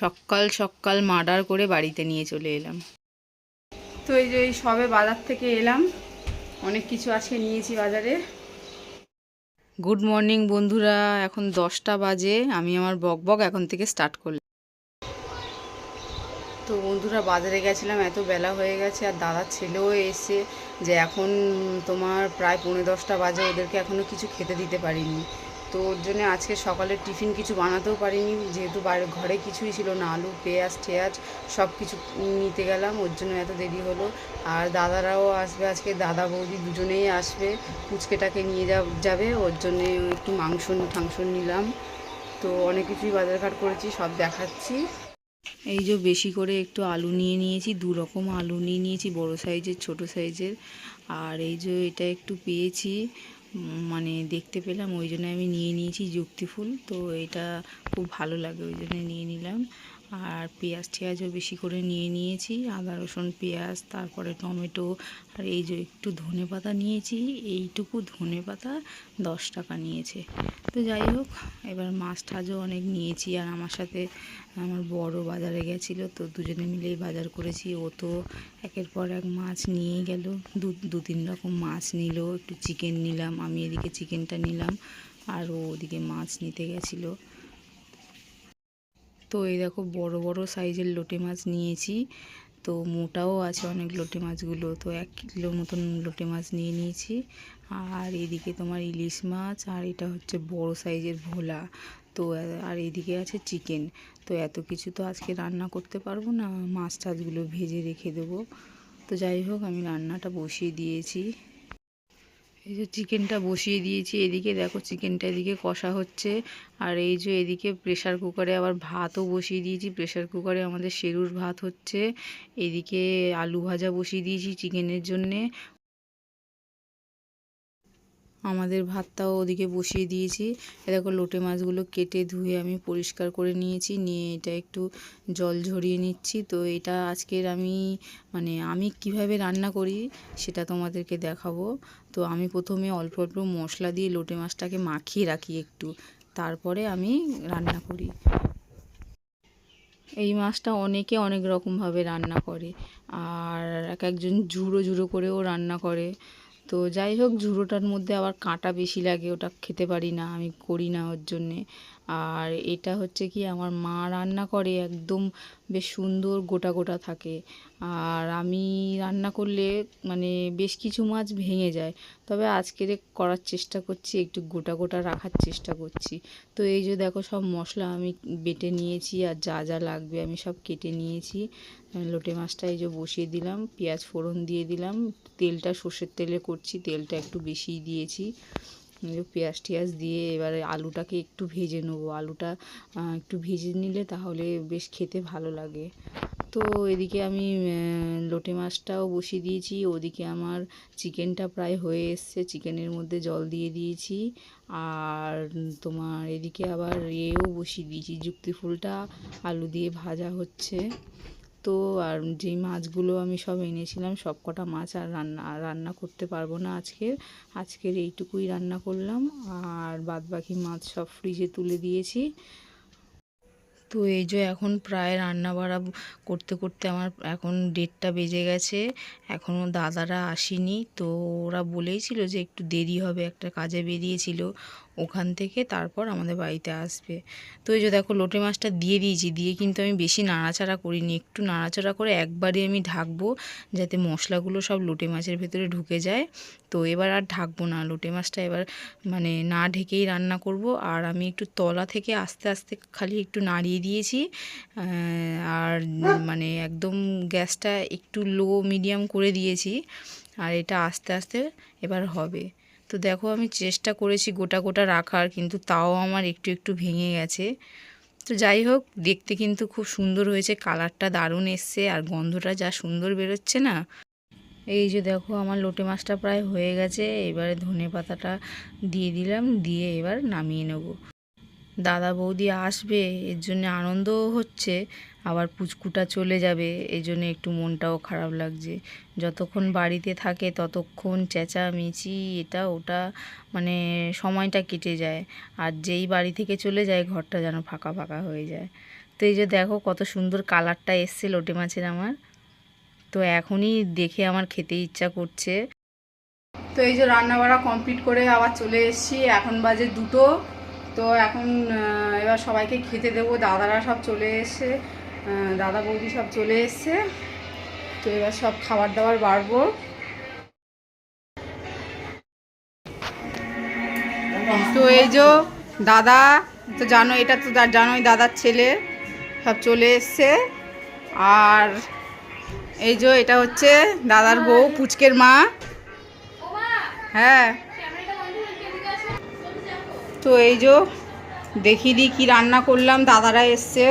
সকাল সকাল মার্ডার করে বাড়িতে নিয়ে চলে এলাম। তো এই যে সবে বাজার থেকে এলাম। অনেক কিছু আজকে নিয়েছি বাজারে। গুড মর্নিং বন্ধুরা এখন দশটা বাজে আমি আমার বক বক এখন থেকে স্টার্ট করলাম। তো বন্ধুরা বাজারে গেছিলাম এত বেলা হয়ে গেছে আর দাদার ছেলেও এসে যে এখন তোমার প্রায় পৌনে দশটা বাজে ওদেরকে এখনও কিছু খেতে দিতে পারিনি। তো ওর জন্য আজকে সকালে টিফিন কিছু বানাতেও পারিনি। যেহেতু বাইরে ঘরে কিছুই ছিল না, আলু, পেঁয়াজ, টেয়াজ সব কিছু নিতে গেলাম, ওর জন্য এত দেরি হলো। আর দাদারাও আসবে আজকে, দাদা বৌদি দুজনেই আসবে, পুচকেটাকে নিয়ে যাবে, ওর জন্য একটু মাংস ঠাংস নিলাম। তো অনেক কিছুই বাজারঘাট করেছি, সব দেখাচ্ছি। এই যে বেশি করে একটু আলু নিয়ে নিয়েছি, দু রকম আলু নিয়ে নিয়েছি, বড় সাইজের, ছোট সাইজের। আর এই যে এটা একটু পেয়েছি মানে দেখতে পেলাম, ওই জন্য আমি নিয়ে নিয়েছি যুক্তি ফুল। তো এটা খুব ভালো লাগে, ওই জন্য নিয়ে নিলাম। আর পেঁয়াজ টেয়াজও বেশি করে নিয়ে নিয়েছি। আদা, রসুন, পেঁয়াজ, তারপরে টমেটো আর এই যে একটু ধনে পাতা নিয়েছি, এইটুকু ধনে পাতা দশ টাকা নিয়েছে। তো যাই হোক, এবার মাছ টাছও অনেক নিয়েছি আর আমার সাথে আমার বড় বাজারে গেছিল, তো দুজনে মিলেই বাজার করেছি। ও তো একের পর এক মাছ নিয়ে গেল। দু দু তিন রকম মাছ নিল, একটু চিকেন নিলাম, আমি এদিকে চিকেনটা নিলাম আর ও ওদিকে মাছ নিতে গেছিল। তো এই দেখো বড় বড় সাইজের লোটে মাছ নিয়েছি। তো মোটাও আছে অনেক লোটে মাছগুলো, তো এক কিলো মতন লোটে মাছ নিয়ে নিয়েছি। আর এদিকে তোমার ইলিশ মাছ, আর এটা হচ্ছে বড় সাইজের ভোলা। তো, আর এদিকে আছে চিকেন। তো এত কিছু তো আজকে রান্না করতে পারব না, মাছ টাছগুলো ভেজে রেখে দেবো। তো যাই হোক, আমি রান্নাটা বসিয়ে দিয়েছি। এই যে চিকেনটা বসিয়ে দিয়েছি, এদিকে দেখো চিকেনটা এদিকে কষা হচ্ছে। আর এই যে এদিকে প্রেশার কুকারে আবার ভাতও বসিয়ে দিয়েছি। প্রেশার কুকারে আমাদের সেরুর ভাত হচ্ছে। এদিকে আলু ভাজা বসিয়ে দিয়েছি চিকেনের জন্যে। আমাদের ভাতটাও ওদিকে বসিয়ে দিয়েছি। দেখো লোটে মাছগুলো কেটে ধুয়ে আমি পরিষ্কার করে নিয়েছি। নিয়ে এটা একটু জল ঝরিয়ে নিচ্ছি। তো এটা আজকের আমি মানে আমি কীভাবে রান্না করি সেটা তোমাদেরকে দেখাবো। তো আমি প্রথমে অল্প অল্প মশলা দিয়ে লোটে মাছটাকে মাখিয়ে রাখি একটু। তারপরে আমি রান্না করি। এই মাছটা অনেকে অনেক রকমভাবে রান্না করে। আর এক একজন ঝুড়ো ঝুড়ো করেও রান্না করে। তো যাই হোক, ঝুড়োটার মধ্যে আবার কাঁটা বেশি লাগে, ওটা খেতে পারি না, আমি করি না ওর জন্যে। আর এটা হচ্ছে কি আমার মা রান্না করে একদম বেশ সুন্দর গোটা গোটা থাকে। আর আমি রান্না করলে মানে বেশ কিছু মাছ ভেঙে যায়। তবে আজকে করার চেষ্টা করছি, একটু গোটা গোটা রাখার চেষ্টা করছি। তো এই যে দেখো সব মশলা আমি বেটে নিয়েছি আর যা যা লাগবে আমি সব কেটে নিয়েছি। লোটে মাছটা এই যে বসিয়ে দিলাম, পেঁয়াজ ফোড়ন দিয়ে দিলাম, তেলটা সর্ষের তেলে করছি, তেলটা একটু বেশিই দিয়েছি। পেঁয়াজ টিয়াজ দিয়ে এবারে আলুটাকে একটু ভেজে নেব। আলুটা একটু ভেজে নিলে তাহলে বেশ খেতে ভালো লাগে। তো এদিকে আমি লোটে মাছটাও বসিয়ে দিয়েছি। ওদিকে আমার চিকেনটা প্রায় হয়ে এসছে। চিকেনের মধ্যে জল দিয়ে দিয়েছি। আর তোমার এদিকে আবার এও বসিয়ে দিয়েছি। যুক্তি ফুলটা আলু দিয়ে ভাজা হচ্ছে। তো আর যেই মাছগুলো আমি সব এনেছিলাম, সব কটা মাছ আর রান্না রান্না করতে পারব না আজকের আজকের এইটুকুই রান্না করলাম, আর বাদ বাকি মাছ সব ফ্রিজে তুলে দিয়েছি। তো এই যে এখন প্রায় রান্না বাড়া করতে করতে আমার এখন ডেটটা বেজে গেছে এখনও দাদারা আসেনি। তো ওরা বলেইছিল যে একটু দেরি হবে, একটা কাজে বেরিয়েছিল। ওখান থেকে তারপর আমাদের বাড়িতে আসবে। তো এই যে দেখো লোটে মাছটা দিয়ে দিয়েছি, দিয়ে কিন্তু আমি বেশি নাড়াচাড়া করিনি। একটু নাড়াচাড়া করে একবারে আমি ঢাকবো যাতে মশলাগুলো সব লোটে মাছের ভেতরে ঢুকে যায়। তো এবার আর ঢাকবো না, লোটে মাছটা এবার মানে না ঢেকেই রান্না করব। আর আমি একটু তলা থেকে আস্তে আস্তে খালি একটু নাড়িয়ে দিয়েছি। আর মানে একদম গ্যাসটা একটু লো মিডিয়াম করে দিয়েছি। আর এটা আস্তে আস্তে এবার হবে। তো দেখো আমি চেষ্টা করেছি গোটা গোটা রাখার, কিন্তু তাও আমার একটু একটু ভেঙে গেছে। তো যাই হোক, দেখতে কিন্তু খুব সুন্দর হয়েছে, কালারটা দারুণ এসছে, আর গন্ধটা যা সুন্দর বেরোচ্ছে না। এই যে দেখো, আমার লোটে মাছটা প্রায় হয়ে গেছে, এবারে ধনে পাতাটা দিয়ে দিলাম, দিয়ে এবার নামিয়ে নেব। দাদা বৌদি আসবে, এর জন্য আনন্দও হচ্ছে, আবার পুচকুটা চলে যাবে, এই জন্য একটু মনটাও খারাপ লাগছে। যতক্ষণ বাড়িতে থাকে ততক্ষণ চেঁচামেচি, এটা ওটা মানে সময়টা কেটে যায়। আর যেই বাড়ি থেকে চলে যায়, ঘরটা যেন ফাঁকা ফাঁকা হয়ে যায়। তো এই যে দেখো কত সুন্দর কালারটা এসছে লোটে মাছের আমার। তো এখনই দেখে আমার খেতে ইচ্ছা করছে। তো এই যে রান্না বাড়া কমপ্লিট করে আবার চলে এসেছি, এখন বাজে দুটো। তো এখন এবার সবাইকে খেতে দেবো। দাদারা সব চলে আহ, দাদা বৌদি সব চলে এসছে। তো এবার সব খাবার দাবার বাড়বো। তো এই যে দাদা তো জানো এটা তো জানোই দাদার ছেলে সব চলে এসছে। আর এই যে এটা হচ্ছে দাদার বউ পুচকের মা। হ্যাঁ। তো এই যে দেখিয়ে দিই কী রান্না করলাম, দাদারা এসছে।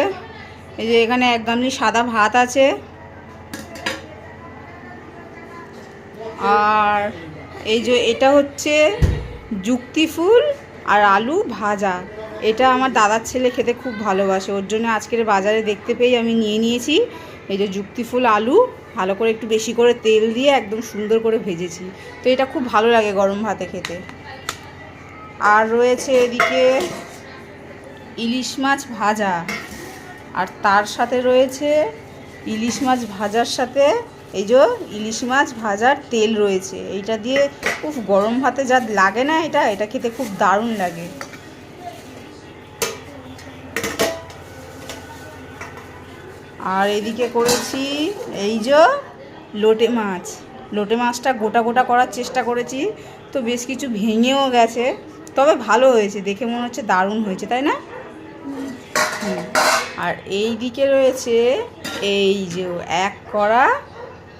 এই যে এখানে এক গামলি সাদা ভাত আছে। আর এই যে এটা হচ্ছে যুক্তি ফুল আর আলু ভাজা। এটা আমার দাদার ছেলে খেতে খুব ভালোবাসে, ওর জন্য আজকের বাজারে দেখতে পেয়ে আমি নিয়ে নিয়েছি। এই যে যুক্তি ফুল আলু, ভালো করে একটু বেশি করে তেল দিয়ে একদম সুন্দর করে ভেজেছি। তো এটা খুব ভালো লাগে গরম ভাতে খেতে। আর রয়েছে এদিকে ইলিশ মাছ ভাজা। আর তার সাথে রয়েছে ইলিশ মাছ ভাজার সাথে এই যে ইলিশ মাছ ভাজার তেল রয়েছে। এইটা দিয়ে খুব গরম ভাতে যা লাগে না এটা এটা খেতে খুব দারুণ লাগে। আর এদিকে করেছি এই যে লোটে মাছ। লোটে মাছটা গোটা গোটা করার চেষ্টা করেছি, তো বেশ কিছু ভেঙেও গেছে। তবে ভালো হয়েছে, দেখে মনে হচ্ছে দারুণ হয়েছে, তাই না। আর এই দিকে রয়েছে এই যে এক করা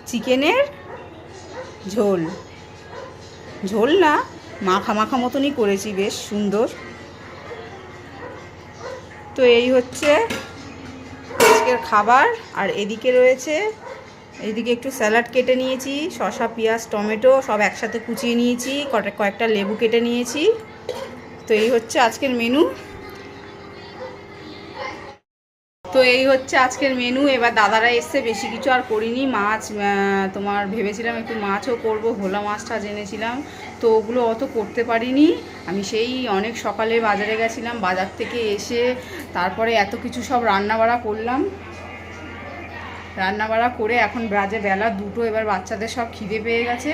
চিকেনের ঝোল। ঝোল না, মাখা মাখা মতনই করেছি, বেশ সুন্দর। তো এই হচ্ছে আজকের খাবার, আর এদিকে রয়েছে এইদিকে একটু স্যালাড কেটে নিয়েছি, শসা, পেঁয়াজ, টমেটো সব একসাথে কুচিয়ে নিয়েছি কটা কয়েকটা লেবু কেটে নিয়েছি। তো এই হচ্ছে আজকের মেনু। তো এই হচ্ছে আজকের মেনু। এবার দাদারা এসছে, বেশি কিছু আর করিনি। মাছ তোমার ভেবেছিলাম একটু মাছও করব, ভোলা মাছটা জেনেছিলাম। তো ওগুলো অত করতে পারিনি। আমি সেই অনেক সকালে বাজারে গেছিলাম, বাজার থেকে এসে তারপরে এত কিছু সব রান্নাবাড়া করলাম। রান্নাবাড়া করে এখন বাজে বেলা দুটো, এবার বাচ্চাদের সব খিদে পেয়ে গেছে।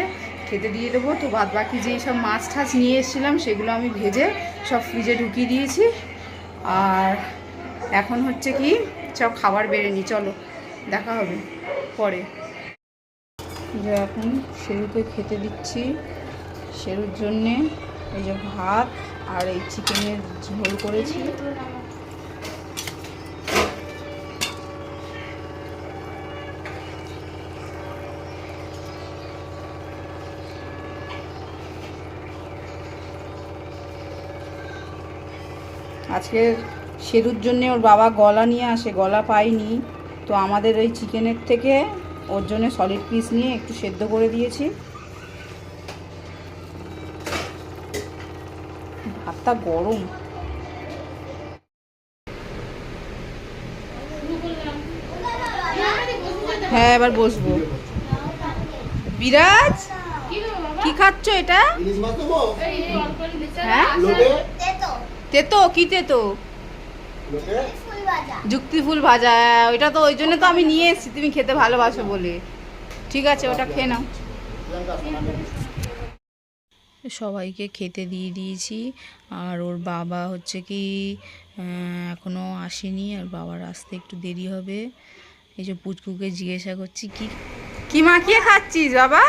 খেতে দিয়ে দেবো। তো বাদ বাকি যেই সব মাছ টাছ নিয়ে এসেছিলাম, সেগুলো আমি ভেজে সব ফ্রিজে ঢুকিয়ে দিয়েছি। আর এখন হচ্ছে কি সব খাবার বেড়ে নি, চলো, দেখা হবে পরে। যে এখন শেরুকে খেতে দিচ্ছি শেরুর জন্যে এই যে ভাত আর এই চিকেনের ঝোল করেছি। আজকে শেরুর জন্যে ওর বাবা গলা নিয়ে আসে গলা পাইনি তো আমাদের এই চিকেনের থেকে ওর জন্য সলিড পিস নিয়ে একটু সেদ্ধ করে দিয়েছি। ভাতটা গরম। হ্যাঁ এবার বসবো। বিরাজ কি খাচ্ছ এটা? হ্যাঁ? লোটে তেতো? কি তেতো? যুক্তি ফুল ভাজা। হ্যাঁ, ওইটা তো ওই জন্য তো আমি নিয়ে এসেছি তুমি খেতে ভালোবাসো বলে। ঠিক আছে ওটা খেয়ে নাও। সবাইকে খেতে দিয়ে দিয়েছি। আর ওর বাবা হচ্ছে কি আহ, এখনও আসেনি আর বাবার আসতে একটু দেরি হবে। এই যে পুচকুকে জিজ্ঞাসা করছি কি কি মাখিয়ে খাচ্ছিস বাবা?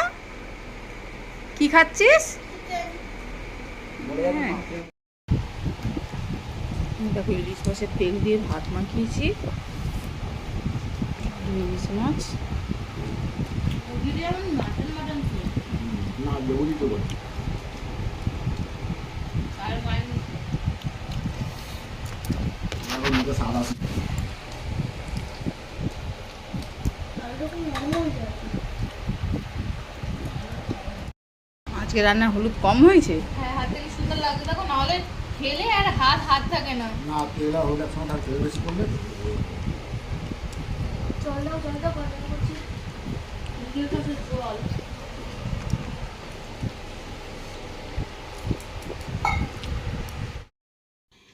কি খাচ্ছিস? হ্যাঁ। দেখো ইলিশ মাছের তেল দিয়ে ভাত মাখিয়েছি। ইলিশ মাছ। আজকে রান্না হলুদ কম হয়েছে হ্যাঁ হাতে কি সুন্দর লাগছে দেখো আর হাত হাত থাকে না। না তেল একসঙ্গে তেল বেশি করলে দাও দাও করছি। জল।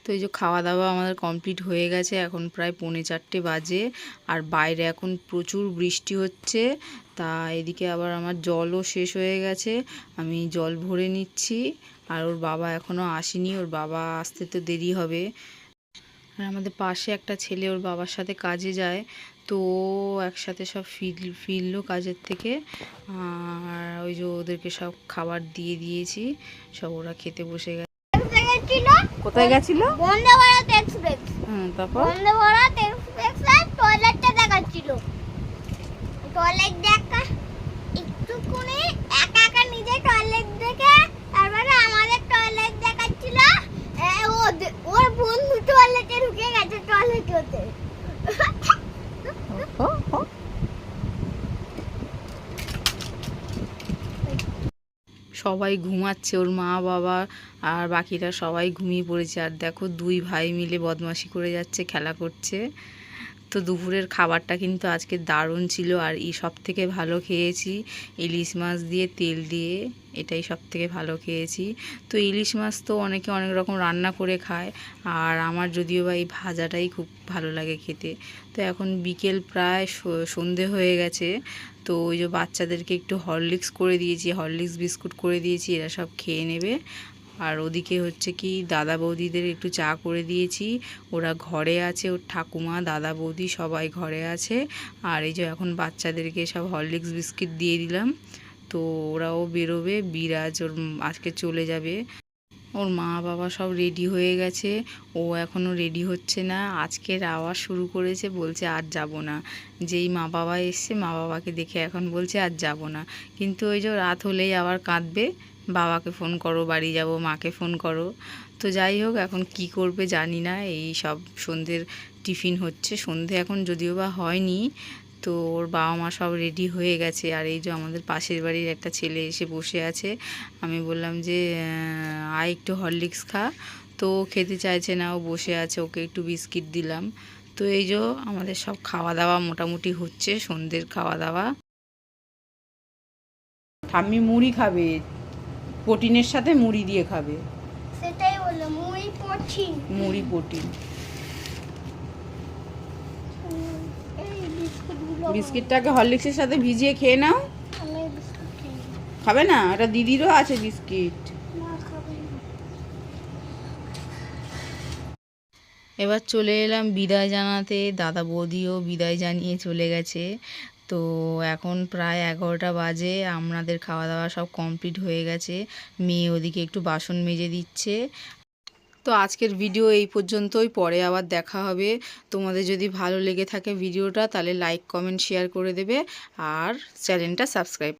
তো এই যে খাওয়া দাওয়া আমাদের কমপ্লিট হয়ে গেছে এখন প্রায় পৌনে চারটে বাজে। আর বাইরে এখন প্রচুর বৃষ্টি হচ্ছে তা এদিকে আবার আমার জলও শেষ হয়ে গেছে। আমি জল ভরে নিচ্ছি। আর ওর বাবা এখনও আসেনি। ওর বাবা আসতে তো দেরি হবে। আর আমাদের পাশে একটা ছেলে ওর বাবার সাথে কাজে যায়। তো একসাথে সব ফিল ফিরলো কাজের থেকে। আর ওই যে ওদেরকে সব খাবার দিয়ে দিয়েছি। সব ওরা খেতে বসে গেছে। কোথায় গেছিল? এক্সপ্রেস হুম তারপর? এক্সপ্রেসের টয়লেটটা দেখাচ্ছিল। টয়লেট দেখা, একটুকুনি একা একা নিজে টয়লেট দেখে, তারপরে আমাদের টয়লেট দেখাচ্ছিল। ওর বন্ধু টয়লেটে ঢুকে গেছে টয়লেট হতে সবাই ঘুমাচ্ছে, ওর মা, বাবা আর বাকিরা সবাই ঘুমিয়ে পড়েছে। আর দেখো দুই ভাই মিলে বদমাশি করে যাচ্ছে, খেলা করছে। তো দুপুরের খাবারটা কিন্তু আজকে দারুণ ছিল আর এই সব থেকে ভালো খেয়েছি ইলিশ মাছ দিয়ে, তেল দিয়ে এটাই সব থেকে ভালো খেয়েছি। তো ইলিশ মাছ তো অনেকে অনেক রকম রান্না করে খায় আর আমার যদিও বা এই ভাজাটাই খুব ভালো লাগে খেতে। তো এখন বিকেল প্রায় সন্ধে হয়ে গেছে, তো ওই যে বাচ্চাদেরকে একটু হরলিক্স করে দিয়েছি, হরলিক্স বিস্কুট করে দিয়েছি, এরা সব খেয়ে নেবে। আর ওদিকে হচ্ছে কি দাদা বৌদিদের একটু চা করে দিয়েছি। ওরা ঘরে আছে, ওর ঠাকুমা, দাদা বৌদি সবাই ঘরে আছে। আর এই যে এখন বাচ্চাদেরকে সব হরলিক্স বিস্কিট দিয়ে দিলাম। তো ওরাও বেরোবে, বিরাজ ওর আজকে চলে যাবে। ওর মা বাবা সব রেডি হয়ে গেছে। ও এখনও রেডি হচ্ছে না। আজকের আওয়াজ শুরু করেছে, বলছে আর যাব না। যেই মা বাবা এসছে, মা বাবাকে দেখে এখন বলছে আর যাব না। কিন্তু ওই যে রাত হলেই আবার কাঁদবে। বাবাকে ফোন করো, বাড়ি যাব, মাকে ফোন করো। তো যাই হোক, এখন কি করবে জানি না, এই সব সন্ধ্যের টিফিন হচ্ছে। সন্ধে এখন যদিও বা হয়নি, তো ওর বাবা মা সব রেডি হয়ে গেছে। আর এই যে আমাদের পাশের বাড়ির একটা ছেলে এসে বসে আছে। আমি বললাম যে আয় একটু হরলিক্স খা। তো খেতে চাইছে না, ও বসে আছে, ওকে একটু বিস্কিট দিলাম। তো এই যে আমাদের সব খাওয়া দাওয়া মোটামুটি হচ্ছে, সন্ধ্যের খাওয়া দাওয়া ঠাম্মি মুড়ি খাবে। প্রোটিনের সাথে মুড়ি দিয়ে খাবে। সেটাই বলল মুই পড়ছি মুড়ি প্রোটিন। বিস্কিটটাকে হরলিক্সের সাথে ভিজিয়ে খেয়ে নাও। খাবে না? এটা দিদিরও আছে বিস্কিট। না খাব না। এবার চলে এলাম বিদায় জানাতে। দাদা বৌদিও বিদায় জানিয়ে চলে গেছে। তো এখন প্রায় এগারোটা বাজে, আমাদের খাওয়া দাওয়া সব কমপ্লিট হয়ে গেছে। মেয়ে ওদিকে একটু বাসন মেজে দিচ্ছে। তো আজকের ভিডিও এই পর্যন্তই, পরে আবার দেখা হবে। তোমাদের যদি ভালো লেগে থাকে ভিডিওটা তাহলে লাইক কমেন্ট শেয়ার করে দেবে। আর চ্যানেলটা সাবস্ক্রাইব